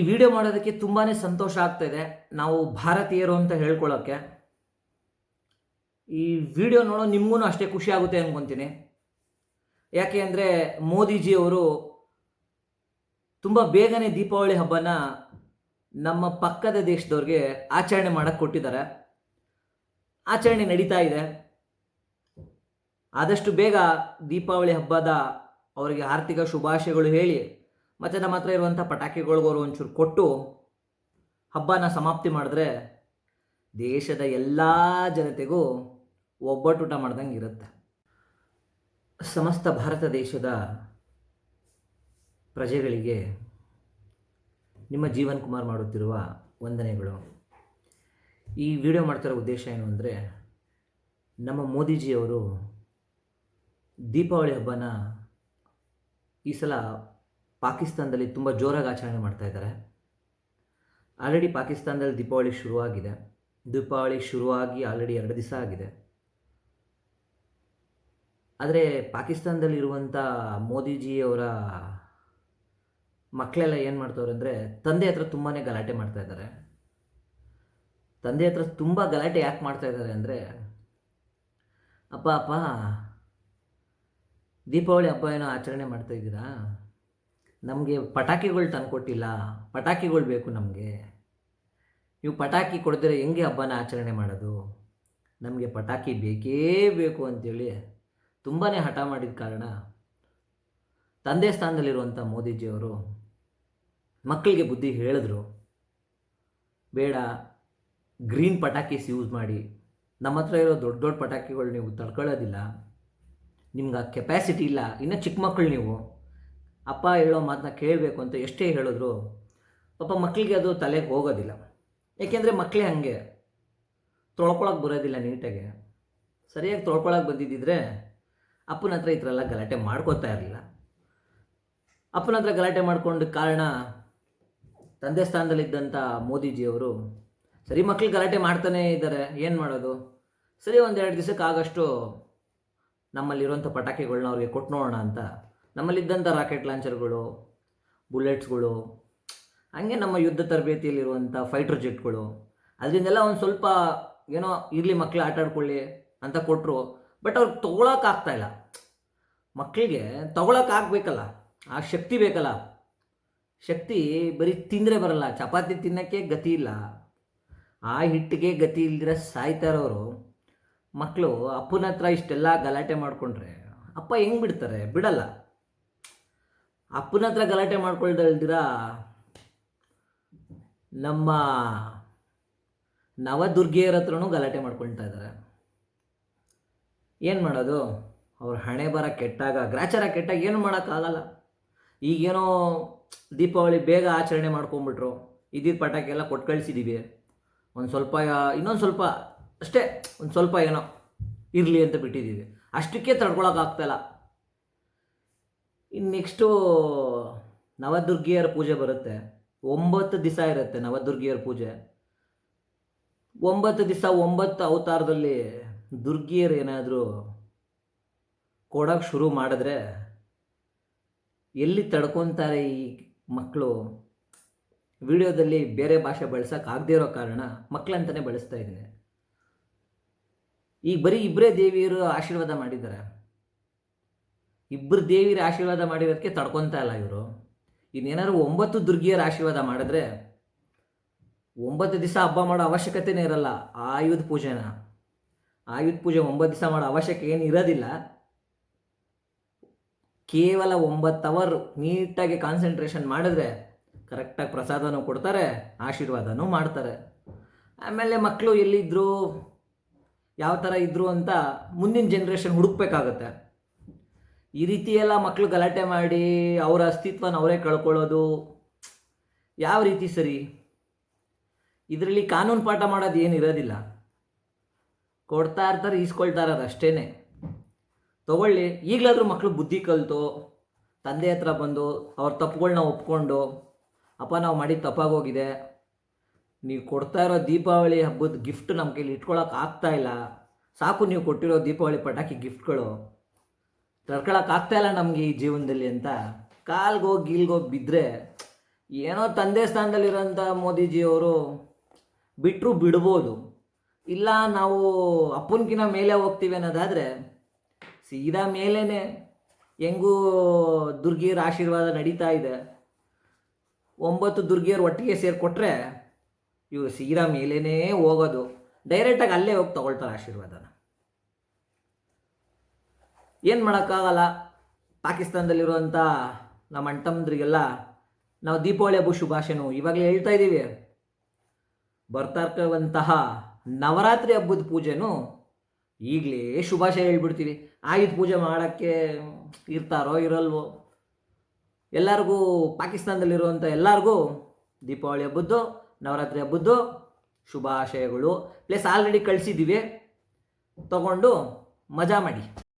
ಈ ವಿಡಿಯೋ ಮಾಡೋದಕ್ಕೆ ತುಂಬಾ ಸಂತೋಷ ಆಗ್ತಾ ಇದೆ. ನಾವು ಭಾರತೀಯರು ಅಂತ ಹೇಳ್ಕೊಳ್ಳೋಕ್ಕೆ ಈ ವಿಡಿಯೋ ನೋಡೋ ನಿಮಗೂ ಅಷ್ಟೇ ಖುಷಿ ಆಗುತ್ತೆ ಅನ್ಕೊತೀನಿ. ಯಾಕೆ ಅಂದರೆ ಮೋದಿಜಿಯವರು ತುಂಬ ಬೇಗನೆ ದೀಪಾವಳಿ ಹಬ್ಬನ ನಮ್ಮ ಪಕ್ಕದ ದೇಶದವ್ರಿಗೆ ಆಚರಣೆ ಮಾಡಕ್ಕೆ ಕೊಟ್ಟಿದ್ದಾರೆ. ಆಚರಣೆ ನಡೀತಾ ಇದೆ. ಆದಷ್ಟು ಬೇಗ ದೀಪಾವಳಿ ಹಬ್ಬದ ಅವರಿಗೆ ಆರ್ಥಿಕ ಶುಭಾಶಯಗಳು ಹೇಳಿ ಮತ್ತು ನಮ್ಮ ಹತ್ರ ಇರುವಂಥ ಪಟಾಕಿಗಳಿಗೋರು ಒಂಚೂರು ಕೊಟ್ಟು ಹಬ್ಬನ ಸಮಾಪ್ತಿ ಮಾಡಿದ್ರೆ ದೇಶದ ಎಲ್ಲ ಜನತೆಗೂ ಒಬ್ಬಟ್ಟೂಟ ಮಾಡ್ದಂಗೆ ಇರುತ್ತೆ. ಸಮಸ್ತ ಭಾರತ ದೇಶದ ಪ್ರಜೆಗಳಿಗೆ ನಿಮ್ಮ ಜೀವನ್ ಕುಮಾರ್ ಮಾಡುತ್ತಿರುವ ವಂದನೆಗಳು. ಈ ವಿಡಿಯೋ ಮಾಡ್ತಿರೋ ಉದ್ದೇಶ ಏನು ಅಂದರೆ ನಮ್ಮ ಮೋದಿಜಿಯವರು ದೀಪಾವಳಿ ಹಬ್ಬನ ಈ ಸಲ ಪಾಕಿಸ್ತಾನದಲ್ಲಿ ತುಂಬ ಜೋರಾಗಿ ಆಚರಣೆ ಮಾಡ್ತಾ ಇದ್ದಾರೆ. ಆಲ್ರೆಡಿ ಪಾಕಿಸ್ತಾನದಲ್ಲಿ ದೀಪಾವಳಿ ಶುರುವಾಗಿದೆ. ದೀಪಾವಳಿ ಶುರುವಾಗಿ ಆಲ್ರೆಡಿ ಎರಡು ದಿವಸ ಆಗಿದೆ. ಆದರೆ ಪಾಕಿಸ್ತಾನದಲ್ಲಿರುವಂಥ ಮೋದಿಜಿಯವರ ಮಕ್ಕಳೆಲ್ಲ ಏನು ಮಾಡ್ತವ್ರೆ ಅಂದರೆ ತಂದೆ ಹತ್ರ ತುಂಬಾ ಗಲಾಟೆ ಮಾಡ್ತಾ ಇದ್ದಾರೆ. ತಂದೆ ಹತ್ರ ತುಂಬ ಗಲಾಟೆ ಯಾಕೆ ಮಾಡ್ತಾ ಇದ್ದಾರೆ ಅಂದರೆ, ಅಪ್ಪ ಅಪ್ಪ, ದೀಪಾವಳಿ ಹಬ್ಬ ಏನೋ ಆಚರಣೆ ಮಾಡ್ತಾ ಇದ್ದೀರಾ? ನಮಗೆ ಪಟಾಕಿಗಳು ತಂದುಕೊಟ್ಟಿಲ್ಲ, ಪಟಾಕಿಗಳು ಬೇಕು ನಮಗೆ. ನೀವು ಪಟಾಕಿ ಕೊಡದಿರ ಹೆಂಗೆ ಹಬ್ಬನ ಆಚರಣೆ ಮಾಡೋದು? ನಮಗೆ ಪಟಾಕಿ ಬೇಕೇ ಬೇಕು ಅಂತೇಳಿ ತುಂಬಾ ಹಠ ಮಾಡಿದ ಕಾರಣ ತಂದೆ ಸ್ಥಾನದಲ್ಲಿರುವಂಥ ಮೋದಿಜಿಯವರು ಮಕ್ಕಳಿಗೆ ಬುದ್ಧಿ ಹೇಳಿದ್ರು, ಬೇಡ, ಗ್ರೀನ್ ಪಟಾಕಿಸ್ ಯೂಸ್ ಮಾಡಿ. ನಮ್ಮ ಹತ್ರ ಇರೋ ದೊಡ್ಡ ದೊಡ್ಡ ಪಟಾಕಿಗಳು ನೀವು ತಡ್ಕೊಳ್ಳೋದಿಲ್ಲ. ನಿಮ್ಗೆ ಆ ಕೆಪ್ಯಾಸಿಟಿ ಇಲ್ಲ. ಇನ್ನು ಚಿಕ್ಕ ಮಕ್ಕಳು ನೀವು. ಅಪ್ಪ ಹೇಳೋ ಮಾತನ್ನ ಕೇಳಬೇಕು ಅಂತ ಎಷ್ಟೇ ಹೇಳಿದ್ರು ಪಾಪ ಮಕ್ಕಳಿಗೆ ಅದು ತಲೆಗೆ ಹೋಗೋದಿಲ್ಲ. ಏಕೆಂದರೆ ಮಕ್ಕಳೇ ಹಾಗೆ. ತೊಳ್ಕೊಳಕ್ಕೆ ಬರೋದಿಲ್ಲ ನೀಟಾಗಿ. ಸರಿಯಾಗಿ ತೊಳ್ಕೊಳಕ್ಕೆ ಬಂದಿದ್ದಿದ್ರೆ ಅಪ್ಪನ ಹತ್ರ ಈ ಗಲಾಟೆ ಮಾಡ್ಕೋತಾ ಇರಲಿಲ್ಲ. ಅಪ್ಪನ ಹತ್ರ ಗಲಾಟೆ ಮಾಡ್ಕೊಂಡ ಕಾರಣ ತಂದೆ ಸ್ಥಾನದಲ್ಲಿದ್ದಂಥ ಮೋದಿಜಿಯವರು, ಸರಿ ಮಕ್ಕಳು ಗಲಾಟೆ ಮಾಡ್ತಾನೇ ಇದ್ದಾರೆ, ಏನು ಮಾಡೋದು? ಸರಿ ಒಂದೆರಡು ದಿವಸಕ್ಕೆ ಆಗಷ್ಟು ನಮ್ಮಲ್ಲಿರುವಂಥ ಪಟಾಕಿಗಳನ್ನ ಅವ್ರಿಗೆ ಕೊಟ್ಟು ನೋಡೋಣ ಅಂತ ನಮ್ಮಲ್ಲಿದ್ದಂಥ ರಾಕೆಟ್ ಲಾಂಚರ್ಗಳು ಬುಲೆಟ್ಸ್ಗಳು ಹಂಗೆ ನಮ್ಮ ಯುದ್ಧ ತರಬೇತಿಯಲ್ಲಿರುವಂಥ ಫೈಟರ್ ಜೆಟ್ಗಳು ಅದರಿಂದೆಲ್ಲ ಒಂದು ಸ್ವಲ್ಪ ಏನೋ ಇರಲಿ ಮಕ್ಕಳು ಆಟ ಆಡ್ಕೊಳ್ಳಿ ಅಂತ ಕೊಟ್ಟರು ಬಟ್ ಅವ್ರಿಗೆ ತೊಗೊಳಕ್ಕಾಗ್ತಾ ಇಲ್ಲ. ಮಕ್ಕಳಿಗೆ ತೊಗೊಳಕ್ಕೆ ಆಗಬೇಕಲ್ಲ, ಆ ಶಕ್ತಿ ಬೇಕಲ್ಲ. ಶಕ್ತಿ ಬರೀ ತಿಂದರೆ ಬರಲ್ಲ, ಚಪಾತಿ ತಿನ್ನೋಕ್ಕೆ ಗತಿ ಇಲ್ಲ. ಆ ಹಿಟ್ಟಿಗೆ ಗತಿ ಇಲ್ದಿರ ಸಾಯ್ತಾ ಇರೋರು ಮಕ್ಕಳು ಅಪ್ಪನ ಹತ್ರ ಇಷ್ಟೆಲ್ಲ ಗಲಾಟೆ ಮಾಡಿಕೊಂಡ್ರೆ ಅಪ್ಪ ಹೆಂಗೆ ಬಿಡ್ತಾರೆ? ಬಿಡಲ್ಲ. ಅಪ್ಪನ ಹತ್ರ ಗಲಾಟೆ ಮಾಡ್ಕೊಳ್ದಲ್ದಿರ ನಮ್ಮ ನವದುರ್ಗಿಯರ ಹತ್ರನೂ ಗಲಾಟೆ ಮಾಡ್ಕೊಳ್ತಾ ಇದ್ದಾರೆ. ಏನು ಮಾಡೋದು? ಅವ್ರ ಹಣೆ ಬರ ಕೆಟ್ಟಾಗ, ಗ್ರಾಚಾರ ಕೆಟ್ಟಾಗ ಏನು ಮಾಡೋಕ್ಕಾಗಲ್ಲ. ಈಗೇನೋ ದೀಪಾವಳಿ ಬೇಗ ಆಚರಣೆ ಮಾಡ್ಕೊಂಬಿಟ್ರು ಇದ್ದಿದ್ದ ಪಟಾಕಿ ಎಲ್ಲ ಕೊಟ್ಟು ಕಳಿಸಿದ್ದೀವಿ ಒಂದು ಸ್ವಲ್ಪ, ಇನ್ನೊಂದು ಸ್ವಲ್ಪ, ಅಷ್ಟೇ, ಒಂದು ಸ್ವಲ್ಪ ಏನೋ ಇರಲಿ ಅಂತ ಬಿಟ್ಟಿದ್ದೀವಿ ಅಷ್ಟಕ್ಕೆ ತಡ್ಕೊಳಕ್ಕಾಗ್ತಾಯಿಲ್ಲ ಇನ್ನು ನೆಕ್ಸ್ಟು ನವದುರ್ಗಿಯರ ಪೂಜೆ ಬರುತ್ತೆ. ಒಂಬತ್ತು ದಿವಸ ಇರುತ್ತೆ ನವದುರ್ಗಿಯರ ಪೂಜೆ. ಒಂಬತ್ತು ದಿವಸ ಒಂಬತ್ತು ಅವತಾರದಲ್ಲಿ ದುರ್ಗಿಯರು ಏನಾದರೂ ಕೊಡೋಕ್ಕೆ ಶುರು ಮಾಡಿದ್ರೆ ಎಲ್ಲಿ ತಡ್ಕೊತಾರೆ ಈ ಮಕ್ಕಳು ವಿಡಿಯೋದಲ್ಲಿ ಬೇರೆ ಭಾಷೆ ಬಳಸೋಕೆ ಆಗದೇ ಇರೋ ಕಾರಣ ಮಕ್ಕಳಂತಲೇ ಬಳಸ್ತಾ ಇದ್ದೀನಿ. ಈಗ ಬರೀ ಇಬ್ಬರೇ ದೇವಿಯರು ಆಶೀರ್ವಾದ ಮಾಡಿದ್ದಾರೆ. ಇಬ್ಬರು ದೇವಿಯರ ಆಶೀರ್ವಾದ ಮಾಡಿರೋದಕ್ಕೆ ತಡ್ಕೊತಾ ಇಲ್ಲ ಇವರು. ಇನ್ನೇನಾದ್ರು ಒಂಬತ್ತು ದುರ್ಗಿಯರ ಆಶೀರ್ವಾದ ಮಾಡಿದ್ರೆ ಒಂಬತ್ತು ದಿವಸ ಹಬ್ಬ ಮಾಡೋ ಅವಶ್ಯಕತೆನೇ ಇರಲ್ಲ ಆಯುಧ ಪೂಜೆನ. ಆಯುಧ ಪೂಜೆ ಒಂಬತ್ತು ದಿವಸ ಮಾಡೋ ಅವಶ್ಯಕ ಏನು ಇರೋದಿಲ್ಲ. ಕೇವಲ ಒಂಬತ್ತು ಅವರ್ ನೀಟಾಗಿ ಕಾನ್ಸಂಟ್ರೇಷನ್ ಮಾಡಿದ್ರೆ ಕರೆಕ್ಟಾಗಿ ಪ್ರಸಾದನೂ ಕೊಡ್ತಾರೆ, ಆಶೀರ್ವಾದನೂ ಮಾಡ್ತಾರೆ. ಆಮೇಲೆ ಮಕ್ಕಳು ಎಲ್ಲಿದ್ದರು ಯಾವ ಥರ ಇದ್ದರು ಅಂತ ಮುಂದಿನ ಜನ್ರೇಷನ್ ಹುಡುಕ್ಬೇಕಾಗತ್ತೆ. ಈ ರೀತಿ ಎಲ್ಲ ಮಕ್ಕಳು ಗಲಾಟೆ ಮಾಡಿ ಅವರ ಅಸ್ತಿತ್ವನ ಅವರೇ ಕಳ್ಕೊಳ್ಳೋದು. ಯಾವ ರೀತಿ ಸರಿ? ಇದರಲ್ಲಿ ಕಾನೂನು ಪಾಠ ಮಾಡೋದು ಏನು ಇರೋದಿಲ್ಲ. ಕೊಡ್ತಾ ಇರ್ತಾರೆ, ಈಸ್ಕೊಳ್ತಾ ಇರೋದು ಅಷ್ಟೇ ತಗೊಳ್ಳಿ, ಈಗಲಾದರೂ ಮಕ್ಕಳು ಬುದ್ಧಿ ಕಲಿತು, ತಂದೆ ಹತ್ರ ಬಂದು ಅವ್ರ ತಪ್ಪುಗಳನ್ನ ಒಪ್ಕೊಂಡು, ಅಪ್ಪ, ನಾವು ಮಾಡಿದ ತಪ್ಪಾಗೋಗಿದೆ. ನೀವು ಕೊಡ್ತಾ ಇರೋ ದೀಪಾವಳಿ ಹಬ್ಬದ ಗಿಫ್ಟ್ ನಮ್ಮ ಕೈಲಿ ಇಟ್ಕೊಳಕ್ಕೆ ಆಗ್ತಾ ಇಲ್ಲ. ಸಾಕು, ನೀವು ಕೊಟ್ಟಿರೋ ದೀಪಾವಳಿ ಪಟಾಕಿ ಗಿಫ್ಟ್ಗಳು ತಡ್ಕೊಳಕ್ಕೆ ಆಗ್ತಾ ಇಲ್ಲ ನಮಗೆ ಈ ಜೀವನದಲ್ಲಿ ಅಂತ. ಕಾಲ್ಗೋಗಿ ಗೀಲ್ಗೋಗಿ ಬಿದ್ದರೆ ಏನೋ ತಂದೆ ಸ್ಥಾನದಲ್ಲಿರೋಂಥ ಮೋದಿಜಿಯವರು ಬಿಟ್ಟರು ಬಿಡ್ಬೋದು. ಇಲ್ಲ ನಾವು ಅಪ್ಪನಕಿನ ಮೇಲೆ ಹೋಗ್ತೀವಿ ಅನ್ನೋದಾದರೆ ಸೀದಾ ಮೇಲೇ ಹೆಂಗೂ ದುರ್ಗಿಯರ ಆಶೀರ್ವಾದ ನಡೀತಾ ಇದೆ. ಒಂಬತ್ತು ದುರ್ಗಿಯರು ಒಟ್ಟಿಗೆ ಸೇರಿಕೊಟ್ರೆ ಇವರು ಸೀದಾ ಮೇಲೇ ಹೋಗೋದು. ಡೈರೆಕ್ಟಾಗಿ ಅಲ್ಲೇ ಹೋಗಿ ತಗೊಳ್ತಾರೆ ಆಶೀರ್ವಾದನ. ಏನು ಮಾಡೋಕ್ಕಾಗಲ್ಲ? ಪಾಕಿಸ್ತಾನದಲ್ಲಿರುವಂಥ ನಮ್ಮ ಅಣ್ತಮ್ಮದ್ರಿಗೆಲ್ಲ ನಾವು ದೀಪಾವಳಿ ಹಬ್ಬ ಶುಭಾಶಯನು ಇವಾಗಲೇ ಹೇಳ್ತಾ ಇದ್ದೀವಿ. ಬರ್ತಾ ಇರ್ತವಂತಹ ನವರಾತ್ರಿ ಹಬ್ಬದ ಪೂಜೆನೂ ಈಗಲೇ ಶುಭಾಶಯ ಹೇಳ್ಬಿಡ್ತೀವಿ. ಆಯುಧ ಪೂಜೆ ಮಾಡೋಕ್ಕೆ ಇರ್ತಾರೋ ಇರಲ್ವೋ? ಎಲ್ಲರಿಗೂ ಪಾಕಿಸ್ತಾನದಲ್ಲಿರುವಂಥ ಎಲ್ಲರಿಗೂ ದೀಪಾವಳಿ ಹಬ್ಬದ್ದು, ನವರಾತ್ರಿ ಹಬ್ಬದ್ದು ಶುಭಾಶಯಗಳು. ಪ್ಲಸ್ ಆಲ್ರೆಡಿ ಕಳಿಸಿದ್ದೀವಿ. ತಗೊಂಡು ಮಜಾ ಮಾಡಿ.